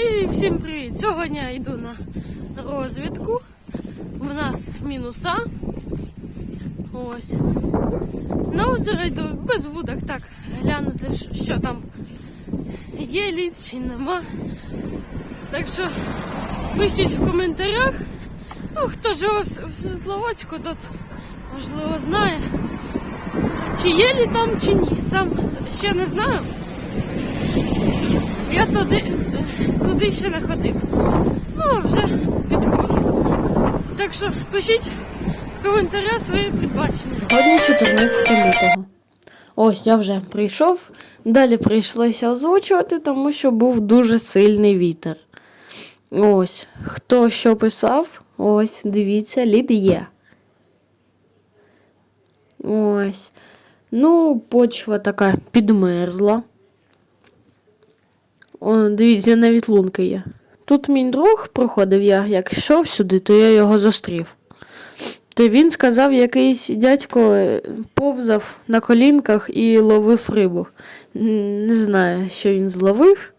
І всім привіт! Сьогодні я йду на розвідку. У нас мінуса. Ось. На озеро йду без вудок, так, глянути, що- там є лід чи нема. Так що пишіть в коментарях. Ну, хто живе в Світловодську, тот можливо знає. Чи є лід там, чи ні. Сам ще не знаю. Я туди, туди ще не ходив. Ну, вже підходжу. Так що пишіть в свої підбачення. Сьогодні 14 лютого. Ось я вже прийшов. Далі прийшлося озвучувати, тому що був дуже сильний вітер. Ось, хто що писав, ось, дивіться, лід є. Ось. Ну, почва така підмерзла. О, дивіться, навіть лунки є. Тут мій друг проходив я, як йшов сюди, то я його зустрів. То він сказав, якийсь дядько повзав на колінках і ловив рибу. Не знаю, що він зловив.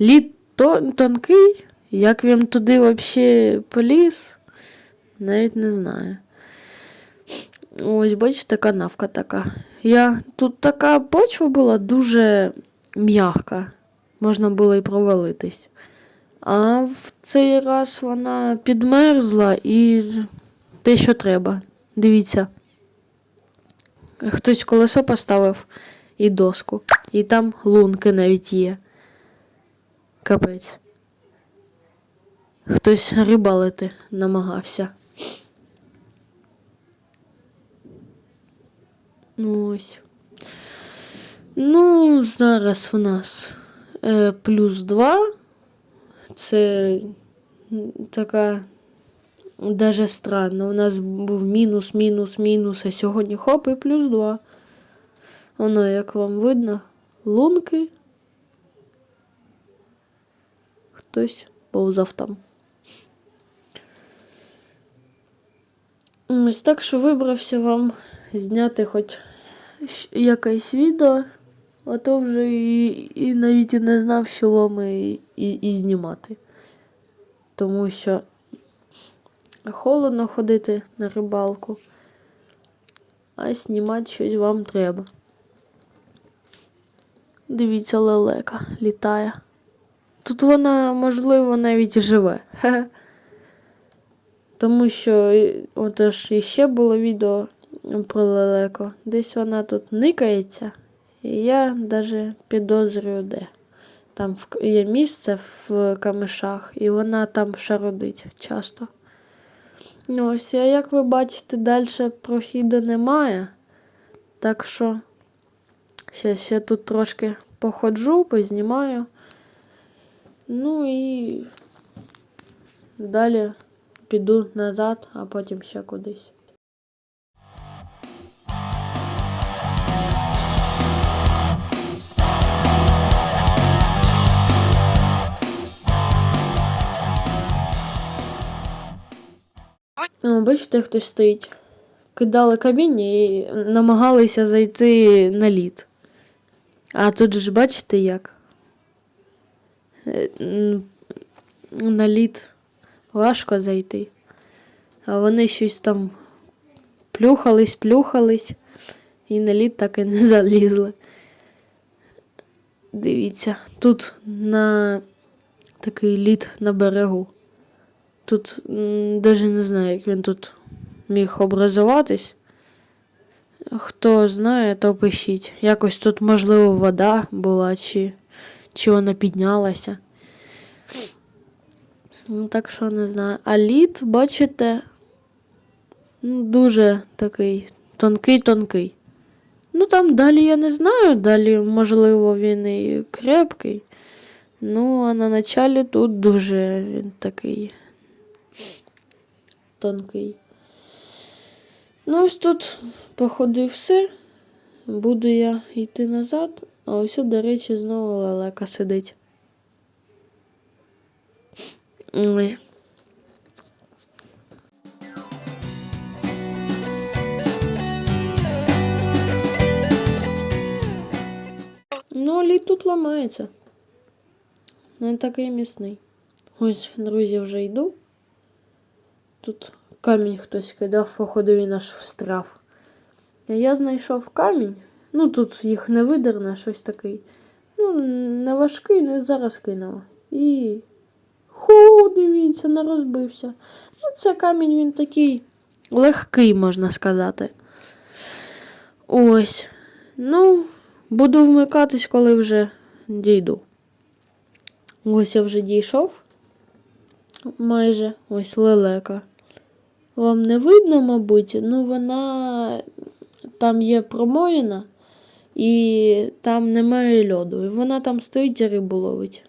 Лід тон- тонкий, як він туди взагалі поліз, навіть не знаю. Ось, бачите, канавка така. Я... Тут така почва була дуже м'яка. Можна було і провалитись. А в цей раз вона підмерзла і те, що треба. Дивіться. Хтось колесо поставив і доску. І там лунки навіть є. Капець. Хтось рибалити намагався. Ну ось. Ну, зараз у нас плюс 2. Це така Даже странно. У нас був мінус, мінус, мінус, а сьогодні хоп і плюс 2. Воно, як вам видно, лунки. Хтось повзав там. Ось так що вибрався вам зняти хоч якесь відео, а то вже і, і навіть і не знав, що вам і, і, і знімати. Тому що холодно ходити на рибалку, а знімати щось вам треба. Дивіться, лелека літає. Тут вона, можливо, навіть живе. Хе-хе. Тому що отож іще було відео про лелеко. Десь вона тут никається, і я навіть підозрюю, де. Там є місце в камишах, і вона там шародить часто. Ну, ось, а як ви бачите, далі прохіду немає. Так що ще, ще тут трошки походжу, познімаю. Ну і далі піду назад, а потім ще кудись. О, бачите, хтось стоїть. Кидали каміння і намагалися зайти на лід. А тут ж бачите як? Е, На лід важко зайти. А вони щось там плюхались, плюхались, і на лід так і не залізли. Дивіться, тут на такий лід на берегу. Тут навіть не знаю, як він тут міг образуватись. Хто знає, то пишіть. Якось тут, можливо, вода була, чи, чи вона піднялася. Ну, так що не знаю. А лід, бачите, ну, дуже такий тонкий-тонкий. Ну там далі я не знаю, далі, можливо, він і крепкий. Ну, а на началі тут дуже він такий тонкий. Ну, ось тут, походу, все. Буду я йти назад, а ось, до речі, знову лелека сидить. Ой. Ну, лід тут ламається. не такий міцний. Ось, друзі, вже йду. Тут камінь хтось кидав, походу він аж встрав. Я знайшов камінь. Ну, тут їх не видерне, щось такий. Ну, не важкий, ну зараз кинула. І. Ху, дивіться, не розбився. Ну, це камінь він такий легкий, можна сказати. Ось. Ну, буду вмикатись, коли вже дійду. Ось я вже дійшов. Майже ось лелека. Вам не видно, мабуть, ну вона там є промоїна, і там немає льоду. І вона там стоїть і рибу ловить.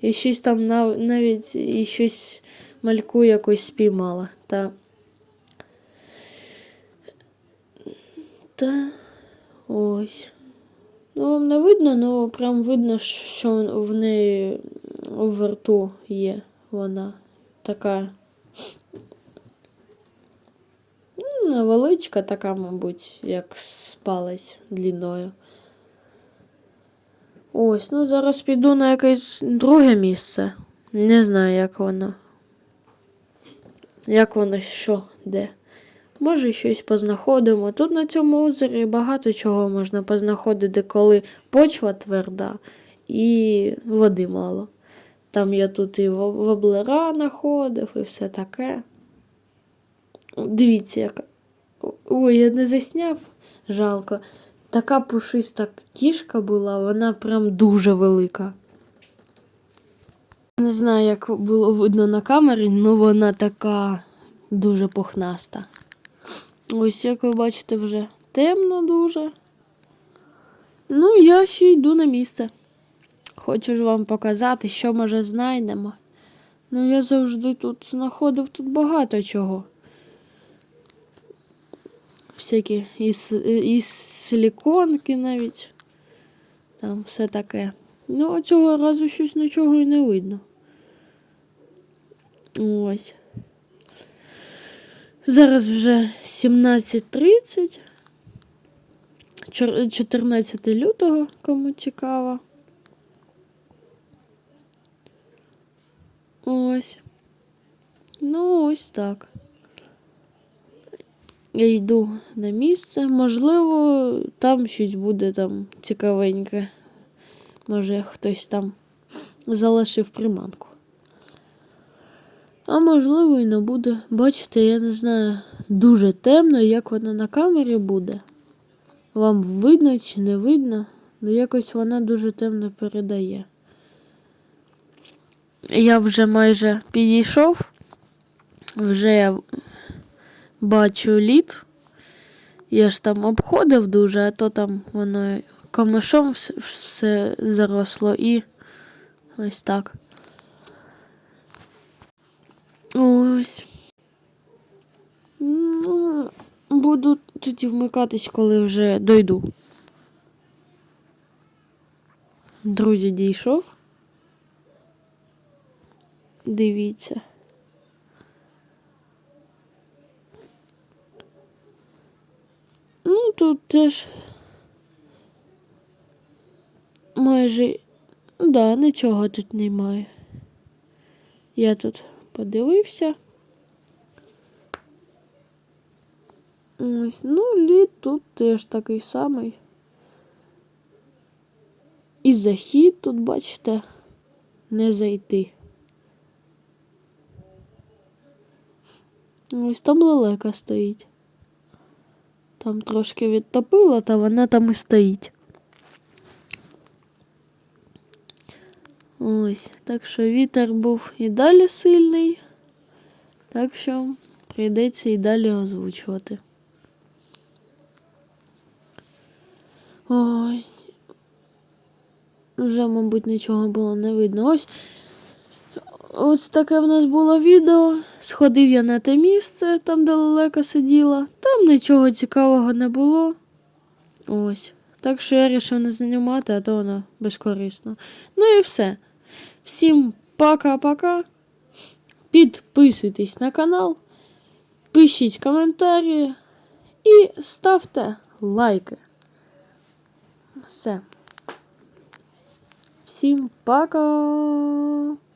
І щось там нав- навіть і щось мальку якось спіймала. Та... Та ось. Ну, вам не видно, ну прям видно, що в неї в рту є вона така. Невеличка така, мабуть, як спалась дліною. Ось, ну зараз піду на якесь друге місце. Не знаю, як воно. Як воно що, де. Може, щось познаходимо. Тут на цьому озері багато чого можна познаходити, коли почва тверда і води мало. Там я тут і во- воблера знаходив, і все таке. Дивіться, яка. Ой, я не засняв. Жалко. Така пушиста кішка була, вона прям дуже велика. Не знаю, як було видно на камері, але вона така дуже пухнаста. Ось, як ви бачите, вже темно дуже. Ну, я ще йду на місце. Хочу ж вам показати, що може знайдемо. Ну, я завжди тут знаходив тут багато чого. Всякі із, із силіконки навіть. Там все таке. Ну, цього разу щось нічого і не видно. Ось. Зараз вже 17.30. 14 лютого, кому цікаво. Ось. Ну, ось так. Я йду на місце. Можливо, там щось буде там цікавеньке. Може, хтось там залишив приманку. А можливо і не буде. Бачите, я не знаю, дуже темно, як вона на камері буде. Вам видно чи не видно, ну якось вона дуже темно передає. Я вже майже підійшов, вже я бачу лід. Я ж там обходив дуже, а то там воно камешом все, заросло і ось так. Ось. Ну, буду тоді вмикатись, коли вже дойду. Друзі, дійшов. Дивіться. Ну, тут теж майже, да, нічого тут немає. Я тут подивився. Ось, ну, лід тут теж такий самий. І захід тут, бачите, не зайти. Ось там лелека стоїть. Там трошки відтопило, та вона там і стоїть. Ось, так що вітер був і далі сильний, так що прийдеться і далі озвучувати. Ось. Вже, мабуть, нічого було не видно. Ось. Ось таке в нас було відео. Сходив я на те місце, там, де лелека сиділа. Там нічого цікавого не було. Ось. Так що я вирішив не знімати, а то воно безкорисно. Ну і все. Всім пока-пока. Підписуйтесь на канал, пишіть коментарі і ставте лайки. Все. Всім пока!